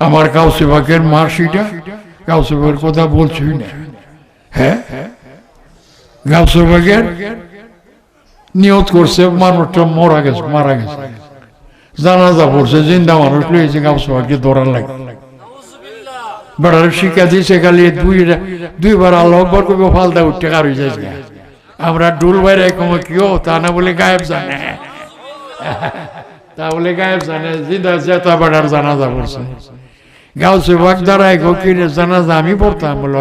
আমার কাউসেবাকের মার্কশিটা কাউসেবাকের কথা বলছি না। হ্যাঁ? গাউসেবাকের নিয়ত করছে, মানুষটা মারা গেছে মারা গেছে। জানাজা পড়ছে, জিন্দা মানুষ লইছে গাউসেবাকে দৌড়ান লাগে। বেড়ার শিক্ষা দিয়েছে খালি দুই দুইবার আল্লাহ আকবর করবে ফালদা উঠতে কারও যাইছে আমরা ডুল বাইরে কমে কেউ তা না বলে গায়েব জানে। তা বলে গায়েব জানে, জিন্দা জেতা বেড়ার জানাজা পড়ছে। গাউসে বাগ দাঁড়ায় গো কিনে জানাজা আমি পড়তাম বলে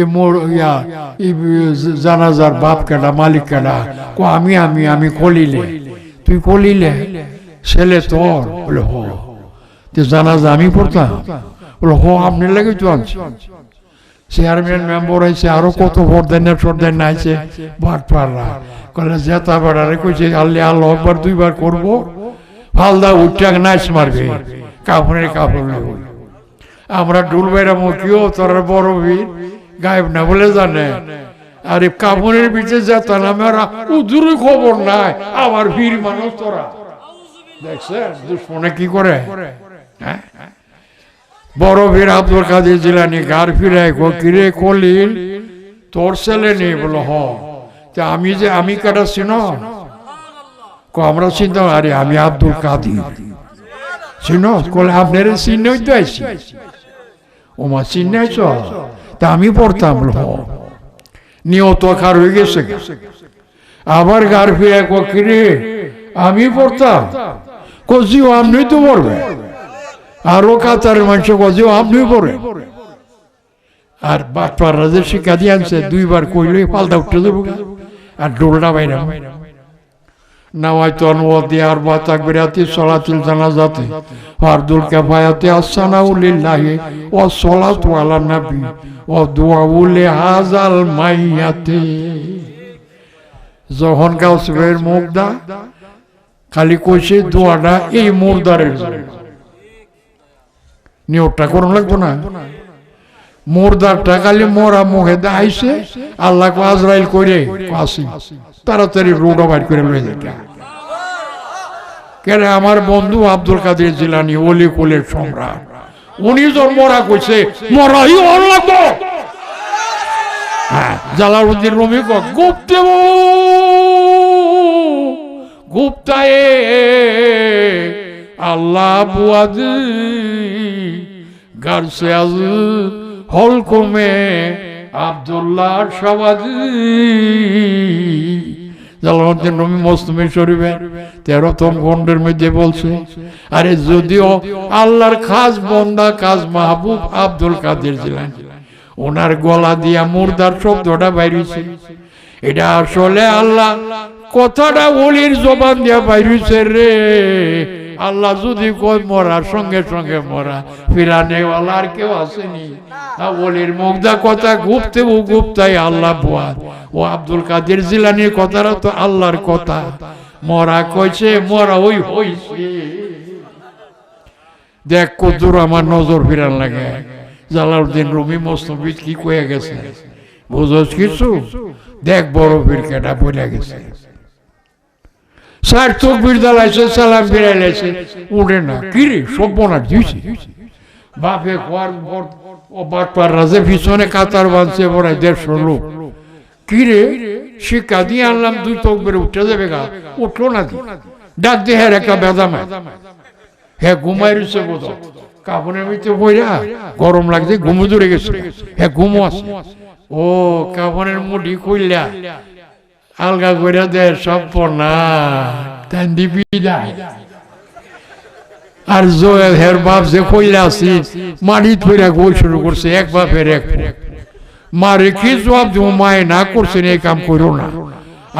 এই মোর ইয়া, এই জানাজার বাপ কেডা, মালিক কেডা, কো আমি আমি আমি কলিলে। তুই কলিলে, ছেলে তোর? বলে, হো। তো জানাজা আমি পড়তাম। বলে, হো, আপনি লাগে তো আনছি। চেয়ারম্যান মেম্বার হয়েছে আরও কত ভোট দেন না ছোট দেন নাইছে ভাট পাররা কলে, জেতা বেড়ারে কইছে, আল্লাহ আল্লাহ একবার দুইবার করব। ফালদা উঠটা নাইস মারবে। কাপড়ের কাপড় নেব আমরা ডুল বেড়া মুখিও তোর বড় বীর, গায়েব না বলে জানে। আরে কাপড়ের পিছে যেতাম আমরা উদূরে খবর নাই, আমার বীর মানুষ তোরা। দেখছেন, দুশ্মনে কি করে? হ্যাঁ? বড় বীর আব্দুল কাদের জিলানি গার ফিরে গো কিরে কলিল তোর ছেলে নেই বলো হ। তা আমি যে, আমি কাটা চিন? আমরা চিনতাম, আরে, আমি আব্দুল কাদির। চিন? কলে আপনার আইসি ওমা চিহ্নাইছ তা আমি পড়তাম বলো হ নিয়ত খার হয়ে গেছে আবার গার ফিরে কিরে আমি পড়তাম। কজিও আপনি তো পড়বে। আরও কাতারের মানুষ গজেও আপনি পড়ে। আর বাটপাড়া যে শিক্ষা দিয়ে আনছে দুইবার কইলে পাল্টা উঠতে দেবো আর ডোলটা বাইরে নাওয়াইতো অনুয়াদি আর বা তাকবিরাতি সলাতিল জানাজাতে। ফারদুল কাফায়াতে আসসানাউলিল্লাহি ওয়া সলাতু আলা নবী ওয়া দুআউ লিহাজাল মাইয়াতে। যখন গাউসবের মুগদা খালি কইছে দোয়াটা এই মুর্দারের। নিয়োগটা করুন লাগবো না। মোরদারটা খালি মোরা মুখে দাইছে আল্লাহ আজরাইল করে আসি তাড়াতাড়ি রোড বাইর করে লয়ে যেটা কেন আমার বন্ধু আব্দুল কাদের জিলানি অলি কুলের সম্রাট। উনি যখন মরা কইছে, মরাই ওর লাগবো হ্যাঁ জালালউদ্দিন রুমি ক গুপ্তে গুপ্তায়ে আল্লাহ বুয়াদি, গারসে আজ হলকুমে আবদুল্লাহ সবাজি জালালউদ্দিন রুমি মৌসুমি শরীফে তেরোতম খণ্ডের মধ্যে বলছে, আরে যদিও আল্লাহর খাস বন্দা কাজ মাহবুব আব্দুল কাদের জিলানি, ওনার গলা দিয়া মুর্দার শব্দটা বাইরেছে। এটা আসলে আল্লাহ কথাটা ওলির জবান দিয়া বাইরেছে রে। আল্লাহ যদি কই মরার সঙ্গে সঙ্গে মরা। ফিরানেওয়ালা আর কেউ আসেনি। ওলির মুগ্ধা কথা গুপ্তে ও গুপ্তাই আল্লাহ বুয়াদ ও আব্দুল কাদের জিলানির কথাটা তো আল্লাহর কথা। মরা কইছে, মরা ওই হইছে। দেখ কদ্দুর আমার নজর ফিরান লাগে। জালাউদ্দিন রুমি মস্তবিদ কি কয়ে গেছে? বুঝস কিছু? দেখ বড় বীর কেটা বলে গেছে। স্যার তকবির দালাইছে সালাম ফিরাইলাইছে উড়ে না। কিরে সব বোনার দিয়েছে বাপে খোয়ার ও বাটপার রাজে পিছনে কাতার বাঁধছে বড়াই দেড়শো লোক। কিরে শিক্ষা দিয়ে আনলাম, দুই তকবির উঠে যাবে গা। উঠল না ডাক দিয়ে হ্যাঁ একটা বেদামা হ্যাঁ ঘুমাই রয়েছে বোধ কাপড়ের ভিতরে বইরা গরম লাগছে, ঘুমো ধরে গেছে। হ্যাঁ ঘুমো আছে। ও কাপড়ের মুঠি কইলা আলগা করে দে সব তাই দিবি যায় আর জোয়েল হের বাপ যে কইলা আছি মাটি ফিরা গোল শুরু করছে এক বাপের এক মারে কি জবাব দিব মায়ে না করছেন এই কাম করো না।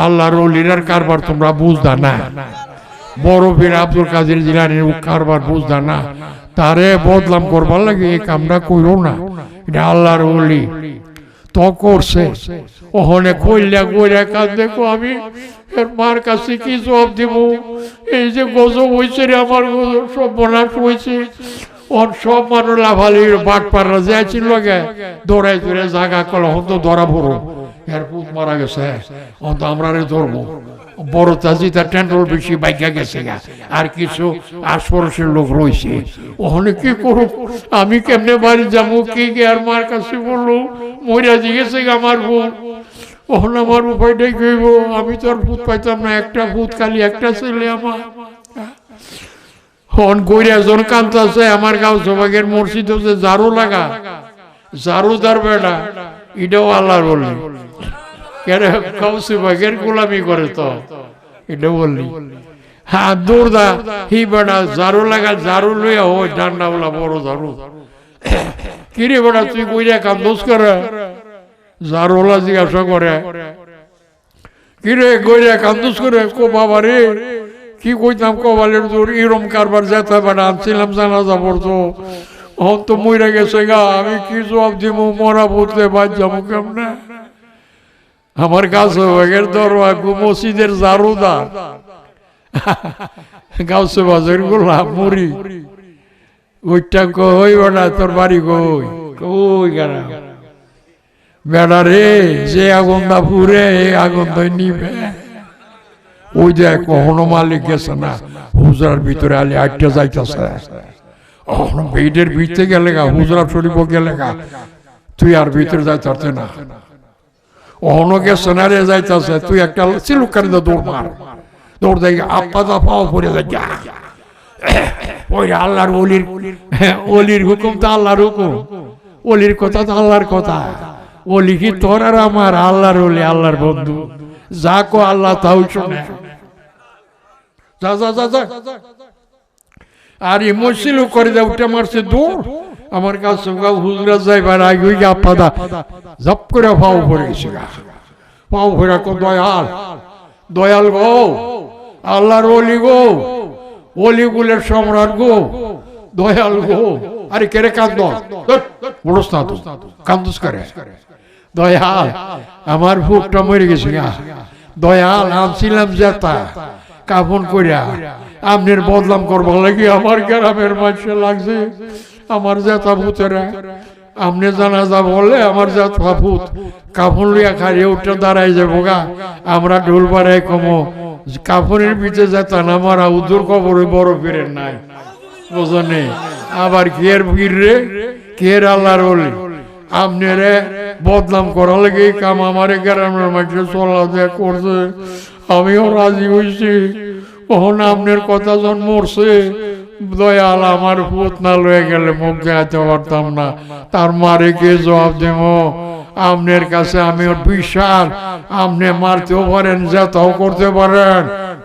আল্লাহর অলিরার কারবার তোমরা বুঝদা না। বড় বীর আব্দুল কাদের জিলানির কারবার বুঝদা না। তারে বদলাম করবার লাগে এই কামটা করো না। এটা আল্লাহর অলি। তো করছে। ওখানে কইলা কইরা কাজ দেখো আমি, এর মার কাছে কি জবাব দিব? এই যে গজব হয়েছে রে আমার সব বনাশ হয়েছে ওর সব মানুষ লাভালি বাট পাড়া যাইছিল লগে দৌড়াই দৌড়ে জাগা কল হতো ধরা পড়ো। এর পুত মারা গেছে। অন্ত আমরা রে ধরবো। বড় তাজি তার টেন্ডল বেশি বাইকা গেছে আর কিছু আশপাশের লোক রয়েছে। ওখানে কি করুক আমি কেমনে বাড়ি যাব? কি আর মার কাছে বলল? জিগেছে গা আমার বোন। ওখানে আমার উপায়টাই কইব। আমি তো আর ভূত পাইতাম না। একটা ভূত, খালি একটা ছেলে আমার। হন কইরা জন কান্ত আছে আমার গাঁও সবাগের মসজিদ হচ্ছে ঝাড়ু লাগা। ঝাড়ুদার বেড়া। এটাও আল্লাহর বললি কেন কাউসি বাগের গোলামি করে তো? এটা বললি হ্যাঁ দৌড়দা হি বেড়া ঝাড়ু লাগা, ঝাড়ু লইয়া ওই ডান্ডা বলা বড় ঝাড়ু। কিরে বেড়া তুই কইরা কান্দোস করে? ঝাড়ুলা জিজ্ঞাসা করে। কিরে কইরা কান্দোস করে? কো বাবা রে, কি কইতাম কবালের জোর? এরম কারবার যেতে বেড়া আনছিলাম জানাজা পড়তো। হন তো মইরা গেছে গা আমি কি জবাব দিব? মরা বুঝতে বাদ যাব কেমনে? আমার গাছে বাগের দরওয়া গু মসজিদের জারুদা। গাছে বাজার গোলা মুড়ি। ওইটা কই বেড়া তোর বাড়ি কই? কই গানা বেড়া রে যে আগুন দা পুরে এই আগুন তো নিবে ওই যে কখনো মালিক গেছে না হুজার ভিতরে আলি আটটা যাইতেছে। বেডের ভিতরে গেলে গা হুজরা শরীফ গেলে গা। তুই আর ভিতরে যাইতে পারতে না। অহনো গেছে না রে যাইতেছে, তুই একটা সিলুকারি দৌড় মার। দৌড় দেয় আপা দা পাও পড়ে যায় যা ওই আল্লাহর অলির অলির হুকুম তো আল্লাহর হুকুম। অলির কথা তো আল্লাহর কথা। অলি কি তোর আর আমার? আল্লাহর অলি আল্লাহর বন্ধু। যা কো আল্লাহ তাও শোনে। যা যা যা যা। আর ইমোশিল করে দেয় উঠে মারছে দৌড় আমার কাছে হুজরা যাইবার আগে ওই গা পাদা জপ করে পাও ভরে গেছে গা। পাও পড়ে কো দয়াল। দয়াল গো। আল্লাহর অলি গো। অলিগুলের সম্রাট গো। দয়াল গো। আরে কেরে কান্দ বড়স না করে দয়াল, আমার বুকটা মরে গেছে গা। দয়াল, আনছিলাম জেতা কাপন করিয়া আপনার বদলাম করবার লাগি আমার গ্রামের মানুষে লাগছে, আমার জেতা ভূতেরা আপনি জানা জানাজা বলে আমার জাতা ভূত কাপড় লিয়া খারিয়ে উঠে দাঁড়াই যাব গা, আমরা ঢোল বাড়াই কমো। কাপড়ের পিঠে যেতাম আমার উদুর কবরে বড় ফিরেন নাই। বোঝনে? আবার কের ভিড় রে? কের আল্লাহর বলি? আপনি রে বদনাম করা লেগে কাম আমার গ্রামের মাঠে চলা দেয়া করছে। আমিও রাজি হয়েছি ওহন আপনার কথা মরছে, দয়াল আমার ভূত না লয়ে গেলে মুখ দেখাতে পারতাম না। তার মারে কে জবাব দেব, আপনার কাছে আমি বিশাল, আপনি মারতেও পারেন যেতাও করতে পারেন।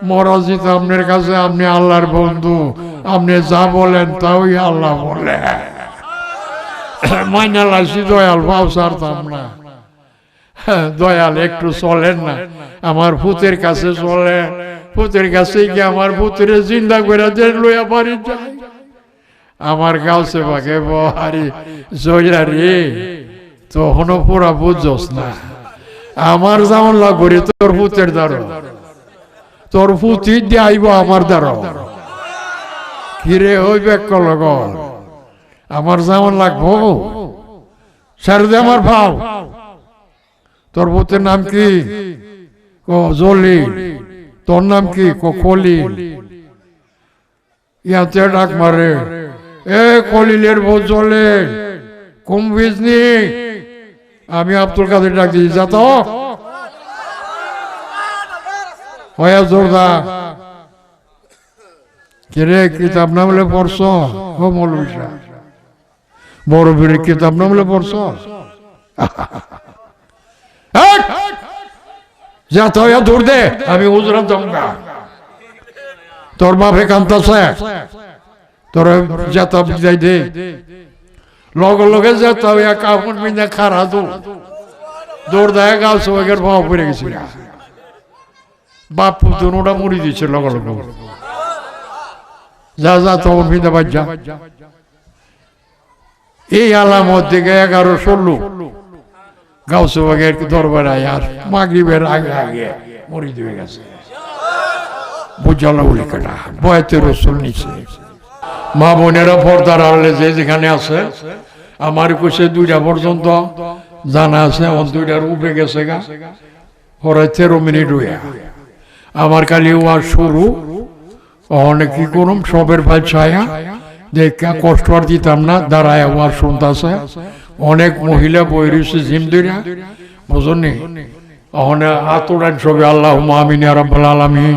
মরাজিত আপনার কাছে, আপনি আল্লাহর বন্ধু। আপনি যা বলেন তাই আল্লাহ বলে। মাইনা লাসি দয়াল ভাব সারতাম না। দয়াল, একটু চলেন না। আমার ভূতের কাছে চলে। ভূতের কাছে কি আমার ভূতের জিন্দা করে দেন লইয়া বাড়ি আমার গাছে বাগে বহারি জয়া রে, তখনও পুরা বুঝছস না। আমার যেমন লাগরে তোর ভূতের দ্বারা তোর দিয়ে আইব আমার দ্বারা কিরে হইবে কলগর আমার যেমন লাগবো সারে দে আমার ভাও। তোর ভূতের নাম কি? তোর নাম কি? কলি ইয়াতে ডাক মারে। এ কলিলের ভূত জলে কুম বিজনি আমি আব্দুল কাদের ডাক দিয়েছি যা তো। হয়া জোরদা কিরে কিতাব না বলে পড়ছ? বড় বীরের কিতাব না বলে পড়ছ! যা তো ইয়া দূর দে, আমি উজরা দমগা তোর বাপে কান্তাছে তোর বিদায় দে। লগে লগে যাতা ইয়া কাপড় পিন্ধা খারা দু। দৌড় দেয় গাছ সবাইকে ভাব পড়ে গেছিল বাপ দুটা মুড়ি দিচ্ছে লগে লগে। যা যা, তখন বাজ এই আলামত দিকে এগারো ষোলো। গাউসবাগের দরবার আর মাগরিবের আগে আগে মরিদ হয়ে গেছে। বুঝালাউলি কাটা বয়াতে রসুল নিচে মা বোনেরা পর্দার আড়ালে যে যেখানে আছে, আমার কোষে দুইটা পর্যন্ত জানা আছে, আমার দুইটার উপরে গেছে গা। পরে তেরো মিনিট হইয়া আমার কালি ওয়ার শুরু। অনেক কি করুম? সবের ভাই ছায়া। দেখা কষ্ট আর দিতাম না, দাঁড়ায় ওয়ার শুনতেছে। অনেক মহিলা বৈরিছে জিমদিরা বুঝনি অহনে আতুরান সবে আল্লাহ মামিন আরব্বাল আলমী